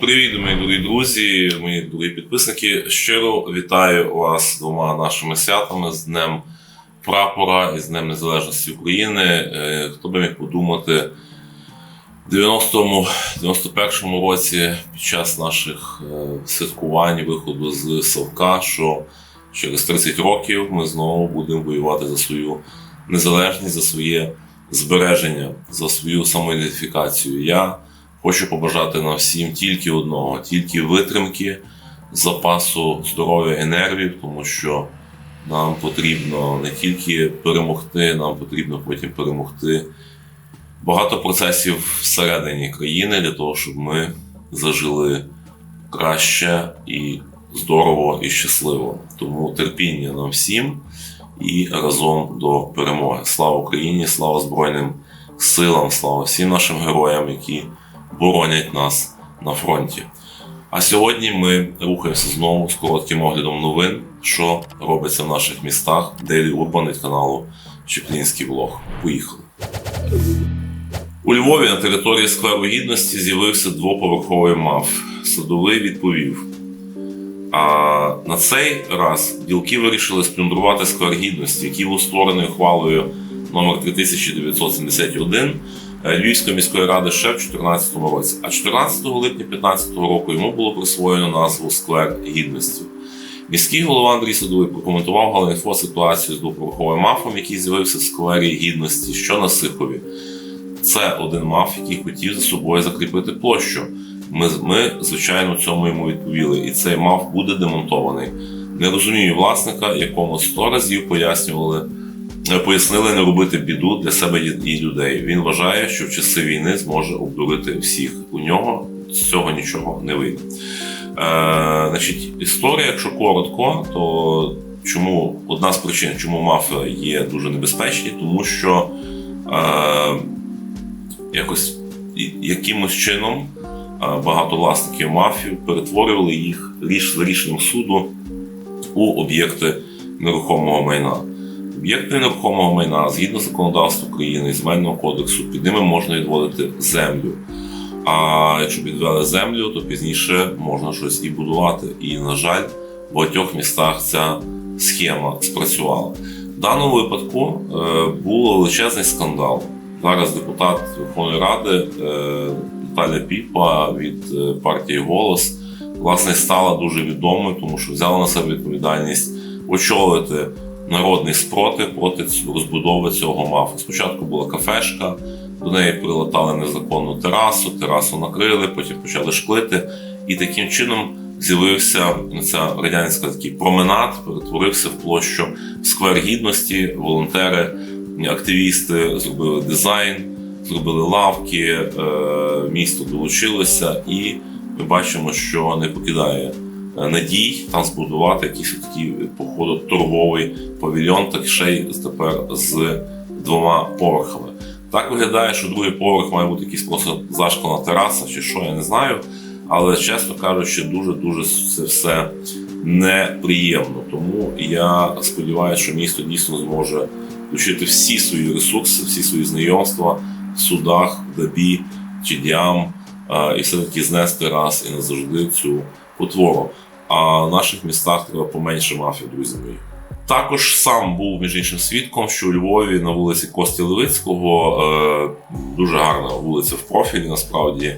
Привіт, мої дорогі друзі, мої дорогі підписники. Щиро вітаю вас двома нашими святами з Днем Прапора і з Днем Незалежності України. Е, Хто би міг подумати, в 90-му, 91-му році під час наших е, святкувань виходу з Совка, що через 30 років ми знову будемо воювати за свою незалежність, за своє збереження, за свою самоідентифікацію. Я Хочу побажати нам всім тільки одного, тільки витримки, запасу здоров'я і нервів, тому що нам потрібно не тільки перемогти, нам потрібно потім перемогти багато процесів всередині країни для того, щоб ми зажили краще і здорово і щасливо. Тому терпіння нам всім і разом до перемоги. Слава Україні! Слава Збройним силам! Слава всім нашим героям, які боронять нас на фронті. А сьогодні ми рухаємося знову з коротким оглядом новин, що робиться в наших містах, Daily Urban від каналу Чеплінський влог. Поїхали. У Львові на території скверу гідності з'явився двоповерховий МАФ. Садовий відповів. А на цей раз ділки вирішили сплюндрувати сквер гідності, який був створений ухвалою номер 3971 Е, Львівської міської ради ще в 2014 році. А 14 липня 2015 року йому було присвоєно назву Сквер Гідності. Міський голова Андрій Садовий прокоментував Галинфо ситуацію з двоповерховим мафом, який з'явився в сквері гідності, що на Сихові. Це один маф, який хотів за собою закріпити площу. Ми, ми, звичайно, цьому йому відповіли, і цей маф буде демонтований. Не розумію власника, якому сто разів пояснювали пояснили не робити біду для себе і людей. Він вважає, що в часи війни зможе обдурити всіх. У нього з цього нічого не вийде. Е, Значить, історія, якщо коротко, то чому одна з причин, чому мафи є дуже небезпечні, тому що е, якось якимось чином е, багато власників мафів перетворювали їх рішенням суду у об'єкти нерухомого майна. Об'єкти нерухомого майна згідно законодавства України і земельного кодексу, під ними можна відводити землю. А якщо відвели землю, то пізніше можна щось і будувати. І, на жаль, в багатьох містах ця схема спрацювала. В даному випадку е, був величезний скандал. Зараз депутат Верховної Ради е, Наталя Піпа від е, партії Голос власне стала дуже відомою, тому що взяла на себе відповідальність очолити народний спротив проти розбудови цього мафу. Спочатку була кафешка, до неї прилатали незаконну терасу, терасу накрили, потім почали шклити. І таким чином з'явився ця радянська такий променад, перетворився в площу сквер гідності. Волонтери, активісти зробили дизайн, зробили лавки, е, місто долучилося, і ми бачимо, що не покидає. Е, надій там збудувати якийсь такий походу торговий павільйон, так ще й тепер з двома поверхами. Так виглядає, що другий поверх має бути якийсь просто зашклена тераса чи що, я не знаю. Але чесно кажучи, дуже-дуже це все неприємно. Тому я сподіваюся, що місто дійсно зможе включити всі свої ресурси, всі свої знайомства в судах, в дабі чи діам, і все-таки знести раз і назавжди цю потвору. А в наших містах треба поменше мафії, друзі мої. Також сам був між іншим свідком, що у Львові на вулиці Кості Левицького е, дуже гарна вулиця в профілі, насправді,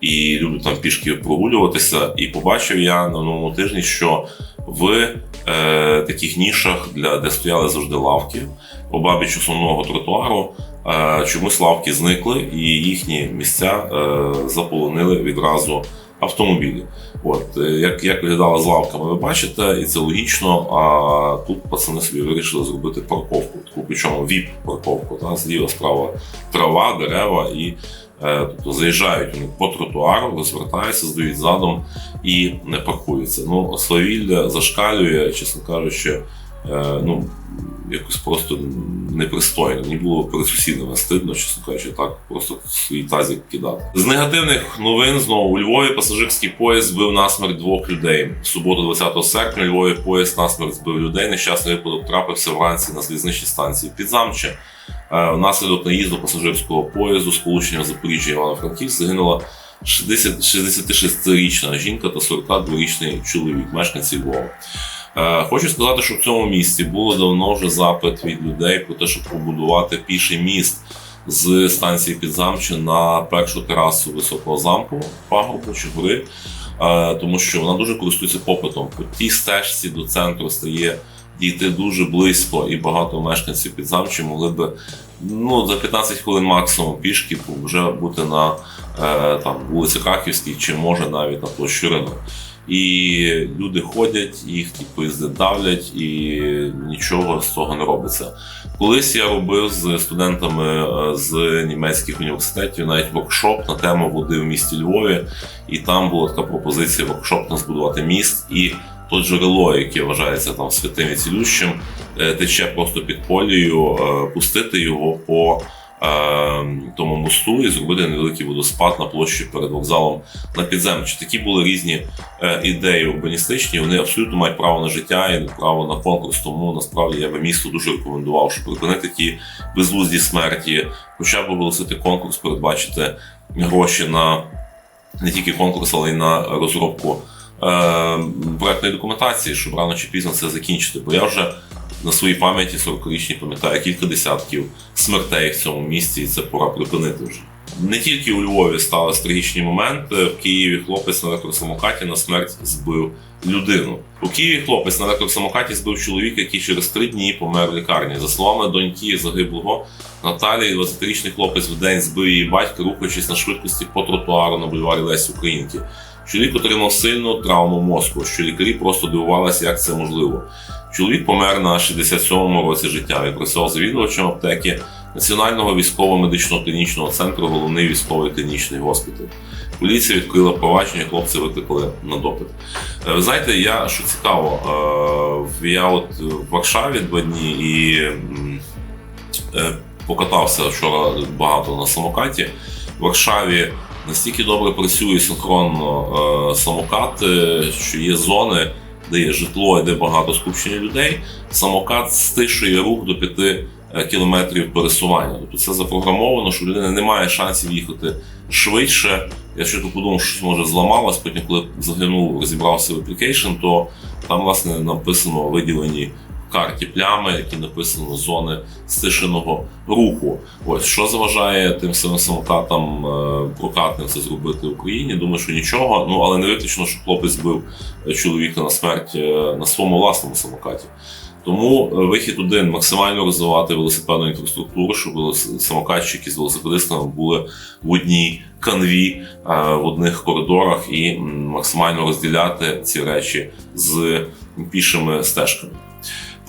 і люблю там пішки прогулюватися. І побачив я на новому тижні, що в е, таких нішах, для де стояли завжди лавки, обабіч основного тротуару, е, чомусь лавки зникли, і їхні місця е, заполонили відразу автомобілі. От е, як як виглядала з лавками, ви бачите, і це логічно. А тут пацани собі вирішили зробити парковку, таку причому віп-парковку. Та зліва справа трава, дерева і е, тобто заїжджають вони по тротуару, розвертаються, здають задом і не паркуються. Ну, Славілля зашкалює, чесно кажучи, ну якось просто непристойно. Мені було перед сусідами стидно, чесно кажучи, так просто свої тазі кидати. З негативних новин знову у Львові пасажирський поїзд збив насмерть двох людей. В суботу, 20 серпня, Львові поїзд насмерть збив людей. Нещасний випадок трапився вранці на залізничній станції Підзамче. Внаслідок наїзду пасажирського поїзду сполучення Запоріжжя Івано-Франківськ загинула 60 66-річна жінка та 42-річний чоловік, мешканці Львова. Е, Хочу сказати, що в цьому місті було давно вже запит від людей про те, щоб побудувати піший міст з станції Підзамче на першу терасу високого замку пагорбу чи гори, Е, тому що вона дуже користується попитом. По тій стежці до центру стає дійти дуже близько, і багато мешканців Підзамчі могли би ну, за 15 хвилин максимум пішки вже бути на е, там, вулиці Краківській, чи може навіть на площі ринок. І люди ходять, їх ті поїзди давлять, і нічого з того не робиться. Колись я робив з студентами е, з німецьких університетів навіть воркшоп на тему води в місті Львові, і там була така пропозиція воркшоп на збудувати міст. І то джерело, яке вважається там святим і цілющим, е, тече просто під полією, е, пустити його по тому мосту і зробити невеликий водоспад на площі перед вокзалом на підземчі. Такі були різні е, ідеї урбаністичні. Вони абсолютно мають право на життя і право на конкурс. Тому насправді я би місту дуже рекомендував, щоб припинити ті безглузді смерті, хоча б оголосити конкурс, передбачити гроші на не тільки конкурс, але й на розробку е, проектної документації, щоб рано чи пізно це закінчити. Бо я вже на своїй пам'яті 40-річній пам'ятаю кілька десятків смертей в цьому місті, і це пора припинити вже. Не тільки у Львові сталися трагічні моменти. В Києві хлопець на електросамокаті на смерть збив людину. У Києві хлопець на електросамокаті збив чоловіка, який через три дні помер в лікарні. За словами доньки загиблого Наталії, 20-річний хлопець в день збив її батька, рухаючись на швидкості по тротуару на бульварі Лесі Українки. Чоловік отримав сильну травму мозку, що лікарі просто дивувалися, як це можливо. Чоловік помер на 67-му році життя. Він працював завідувачем аптеки Національного військово-медичного клінічного центру, головний військовий клінічний госпіталь. Поліція відкрила провадження, хлопці викликали на допит. Е, Ви знаєте, я що цікаво, е, я от в Варшаві два дні і е, покатався вчора багато на самокаті. В Варшаві настільки добре працює синхронно е, самокати, що є зони, де є житло і де багато скупчення людей. Самокат стишує рух до 5 е, кілометрів пересування. Тобто це запрограмовано, що людина не має шансів їхати швидше. Я ще тут подумав, що може зламалось, потім, коли заглянув, розібрався в аплікейшн, то там, власне, написано виділені карті плями, які написано зони стишеного руху. Ось що заважає тим самим самокатам е, прокатним це зробити в Україні. Думаю, що нічого. Ну але не виключно, що хлопець збив е, чоловіка на смерть е, на своєму власному самокаті. Тому вихід один максимально розвивати велосипедну інфраструктуру, щоб самокатчики з велосипедистами були в одній канві, в одних коридорах і максимально розділяти ці речі з пішими стежками.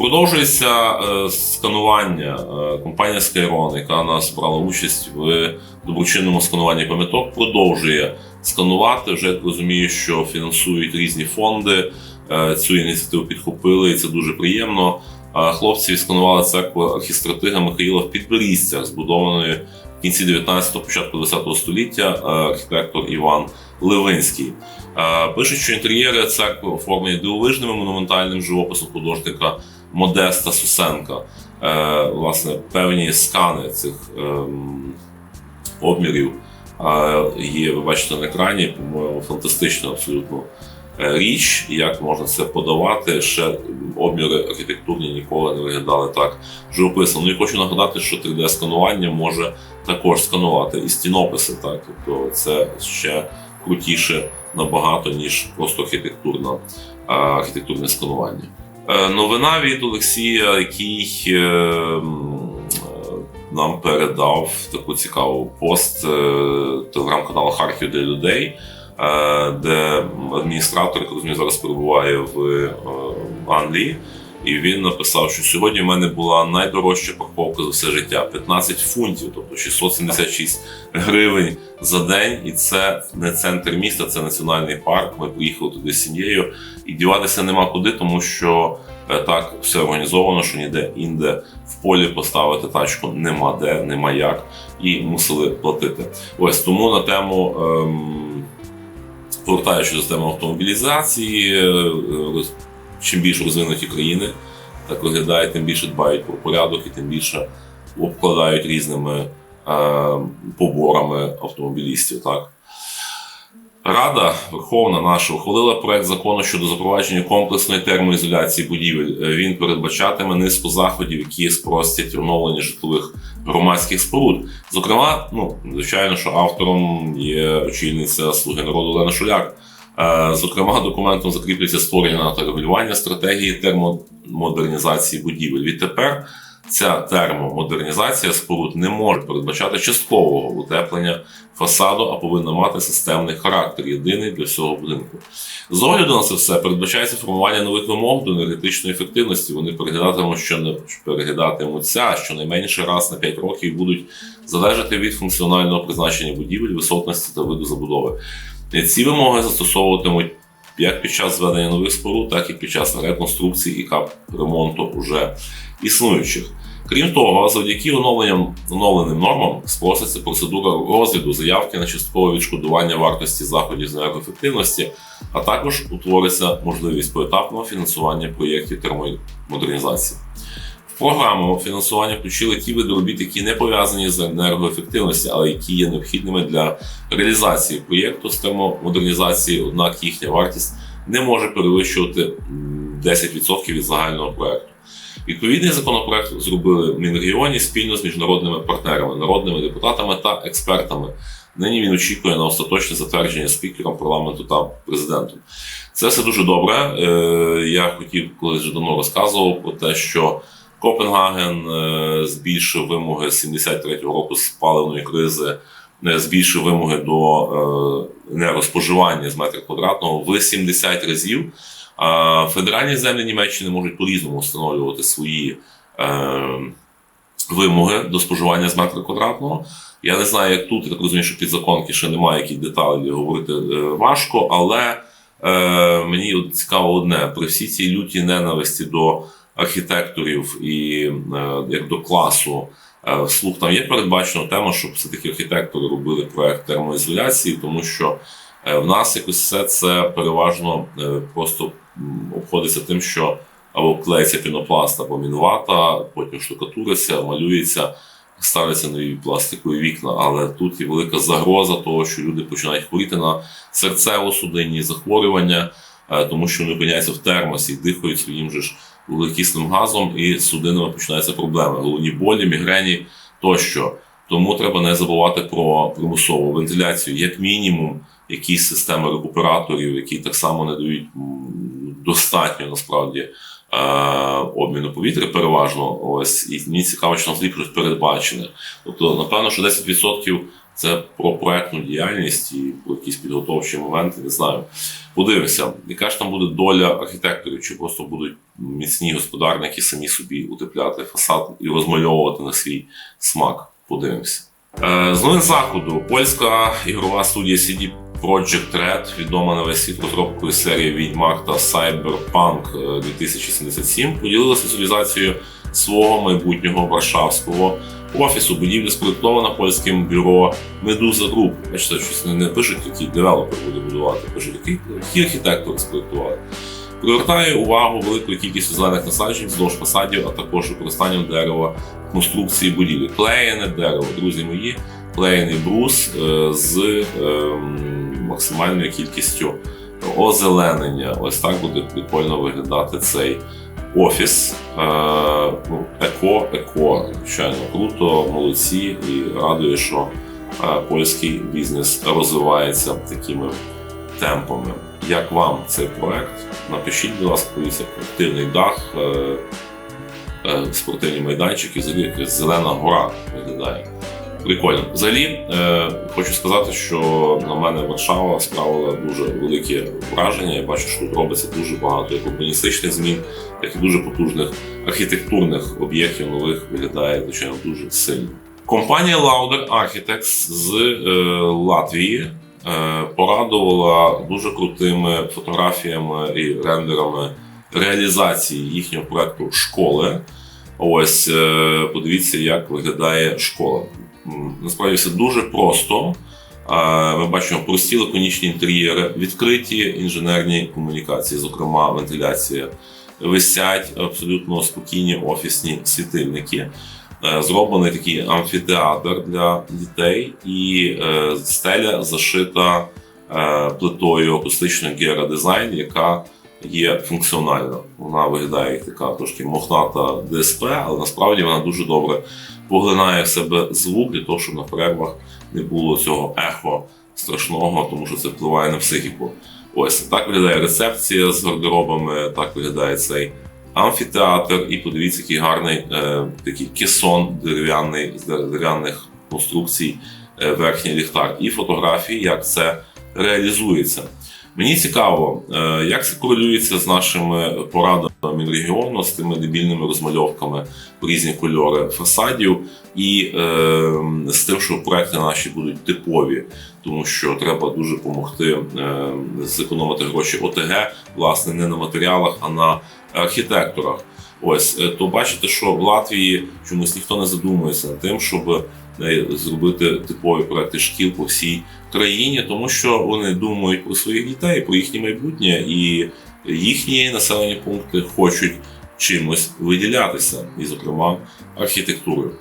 Продовжується е, сканування. Е, компанія Skyron, яка нас брала участь в доброчинному скануванні пам'яток, продовжує сканувати. Вже розумію, що фінансують різні фонди. Е, цю ініціативу підхопили, і це дуже приємно. Хлопці сканували церкву архістратига Михаїла в Підберізцях, збудованої в кінці 19-го, початку 20-го століття, архітектор Іван Левинський. Е, Пишуть, що інтер'єри церкви оформлені дивовижним монументальним живописом художника Модеста Сусенка. Е, Власне, певні скани цих ем, обмірів е, є, ви бачите на екрані, по-моєму, фантастична абсолютно річ, як можна це подавати. Ще обміри архітектурні ніколи не виглядали так живописно. Ну і хочу нагадати, що 3D-сканування може також сканувати і стінописи, так тобто це ще крутіше набагато, ніж просто архітектурна, архітектурне сканування. Е, Новина від Олексія, який е, е, нам передав таку цікаву пост телеграм-каналу Харків для людей, де адміністратор, як розумію, зараз перебуває в Англії. І він написав, що сьогодні в мене була найдорожча парковка за все життя 15 фунтів, тобто 676 гривень за день. І це не центр міста, це національний парк. Ми приїхали туди з сім'єю, і діватися нема куди, тому що е, так все організовано, що ніде інде в полі поставити тачку нема де, нема як, і мусили платити. Ось тому на тему. Ем, Повертаючись до теми автомобілізації, е, роз- чим більш розвинуті країни так виглядає, тим більше дбають про порядок і тим більше обкладають різними е, поборами автомобілістів. Так? Рада Верховна наша ухвалила проект закону щодо запровадження комплексної термоізоляції будівель. Е, Він передбачатиме низку заходів, які спростять оновлення житлових громадських споруд. Зокрема, ну звичайно, що автором є очільниця Слуги народу Олена Шуляк. Е, Зокрема, документом закріплюється створення та регулювання стратегії термомодернізації будівель. Відтепер ця термомодернізація споруд не може передбачати часткового утеплення фасаду, а повинна мати системний характер, єдиний для всього будинку. З огляду на це все передбачається формування нових вимог до енергетичної ефективності. Вони переглядатимуть, що не переглядатимуться щонайменше раз на 5 років будуть залежати від функціонального призначення будівель, висотності та виду забудови. Ці вимоги застосовуватимуть як під час зведення нових споруд, так і під час реконструкції і капремонту уже існуючих. Крім того, завдяки оновленням оновленим нормам спроситься процедура розгляду заявки на часткове відшкодування вартості заходів з енергоефективності, а також утвориться можливість поетапного фінансування проєктів термомодернізації. Програму фінансування включили ті види робіт, які не пов'язані з енергоефективністю, але які є необхідними для реалізації проєкту з термомодернізації, однак їхня вартість не може перевищувати 10% від загального проєкту. Відповідний законопроект зробили в Мінрегіоні спільно з міжнародними партнерами, народними депутатами та експертами. Нині він очікує на остаточне затвердження спікером парламенту та президентом. Це все дуже добре. Е, Я хотів колись вже давно розказував про те, що Копенгаген е, збільшив вимоги 73-го року з паливної кризи, е, збільшив вимоги до е, енергоспоживання з метра квадратного в 70 разів. Федеральні землі Німеччини можуть по-різному встановлювати свої вимоги до споживання з метра квадратного. Я не знаю, як тут, я так розумію, що підзаконки ще немає, які деталі говорити важко, але мені цікаво одне: при всій цій лютій ненависті до архітекторів і е, як до класу. е, Вслух там є передбачена тема, щоб все-таки архітектори робили проект термоізоляції, тому що е, в нас якось все це переважно просто обходиться тим, що або клеїться пінопласт, або мінвата, потім штукатуриться, малюється, ставляться нові пластикові вікна. Але тут є велика загроза того, що люди починають хворіти на серцево-судинні захворювання, тому що вони опиняються в термосі, дихають своїм же ж вуглекісним газом, і з судинами починаються проблеми. Головні болі, мігрені тощо. Тому треба не забувати про примусову вентиляцію, як мінімум, якісь системи рекуператорів, які так само не дають достатньо насправді е, обміну повітря переважно. Ось і мені цікаво, що там взагалі щось передбачене. Тобто, напевно, що 10% це про проектну діяльність і про якісь підготовчі моменти, не знаю. Подивимося, яка ж там буде доля архітекторів, чи просто будуть міцні господарники самі собі утепляти фасад і розмальовувати на свій смак. Подивимося. Е, З новин заходу польська ігрова студія CD Projekt Red, відома на весь світ розробкою серії Відьмак та Cyberpunk е, 2077, поділилася візуалізацією свого майбутнього варшавського офісу. Будівля спроєктована польським бюро Medusa Group. Бачите, щось не, пишуть, який девелопер буде будувати, пишуть, який, архітектор спроєктував. Привертає увагу великою кількістю зелених насаджень вздовж фасадів, а також використанням дерева конструкції будівлі. Клеєне дерево, друзі мої, клеєний брус е, з ем, максимальною кількістю озеленення. Ось так буде прикольно виглядати цей офіс. Е, ну, еко, еко, звичайно, круто, молодці і радує, що е, польський бізнес розвивається такими темпами. Як вам цей проект? Напишіть, будь ласка, подивіться активний дах, е, спортивні майданчики, взагалі зелена гора виглядає. Прикольно. Взагалі, е, хочу сказати, що на мене Варшава справила дуже велике враження. Я бачу, що тут робиться дуже багато як урбаністичних змін, так і дуже потужних архітектурних об'єктів нових виглядає, звичайно, дуже сильно. Компанія Lauder Architects з е, Латвії е, порадувала дуже крутими фотографіями і рендерами реалізації їхнього проекту школи. Ось е, подивіться, як виглядає школа. Насправді все дуже просто. Ми бачимо прості лаконічні інтер'єри, відкриті інженерні комунікації, зокрема вентиляція. Висять абсолютно спокійні офісні світильники. Е, Зроблений такий амфітеатр для дітей, і е, стеля зашита е, плитою Gera Design, яка є функціональна. Вона виглядає як така трошки мохната ДСП, але насправді вона дуже добре поглинає в себе звук для того, щоб на перервах не було цього ехо страшного, тому що це впливає на психіку. Ось так виглядає рецепція з гардеробами, так виглядає цей амфітеатр. І подивіться, який гарний е, такий кесон дерев'яний з дерев'яних конструкцій, е, верхній ліхтар, і фотографії, як це реалізується. Мені цікаво, е, як це корелюється з нашими порадами Мінрегіону, з тими дебільними розмальовками в різні кольори фасадів, і е, з тим, що проекти наші будуть типові, тому що треба дуже допомогти е, зекономити гроші ОТГ, власне, не на матеріалах, а на архітекторах. Ось е, то бачите, що в Латвії чомусь ніхто не задумується над тим, щоб зробити типові проекти шкіл по всій країні, тому що вони думають про своїх дітей, про їхнє майбутнє, і їхні населені пункти хочуть чимось виділятися, і, зокрема, архітектурою.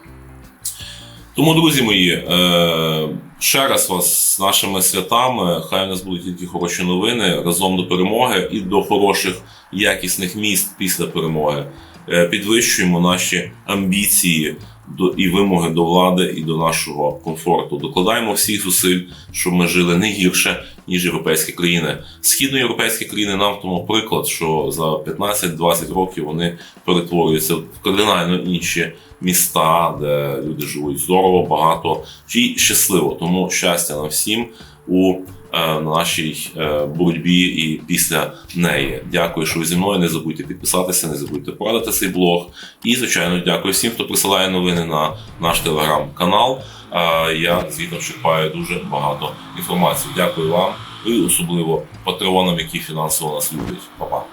Тому, друзі мої, е, ще раз вас з нашими святами. Хай у нас будуть тільки хороші новини разом до перемоги і до хороших якісних міст після перемоги. Е, Підвищуємо наші амбіції до і вимоги до влади і до нашого комфорту. Докладаємо всіх зусиль, щоб ми жили не гірше ніж європейські країни. Східноєвропейські країни нам в тому приклад, що за 15-20 років вони перетворюються в кардинально інші міста, де люди живуть здорово, багато і щасливо. Тому щастя нам всім у е, нашій е, боротьбі і після неї. Дякую, що ви зі мною. Не забудьте підписатися, не забудьте порадити цей блог. І, звичайно, дякую всім, хто присилає новини на наш телеграм-канал. Е, Я звідти чекаю дуже багато інформації. Дякую вам і особливо патреонам, які фінансово нас люблять. Па-па.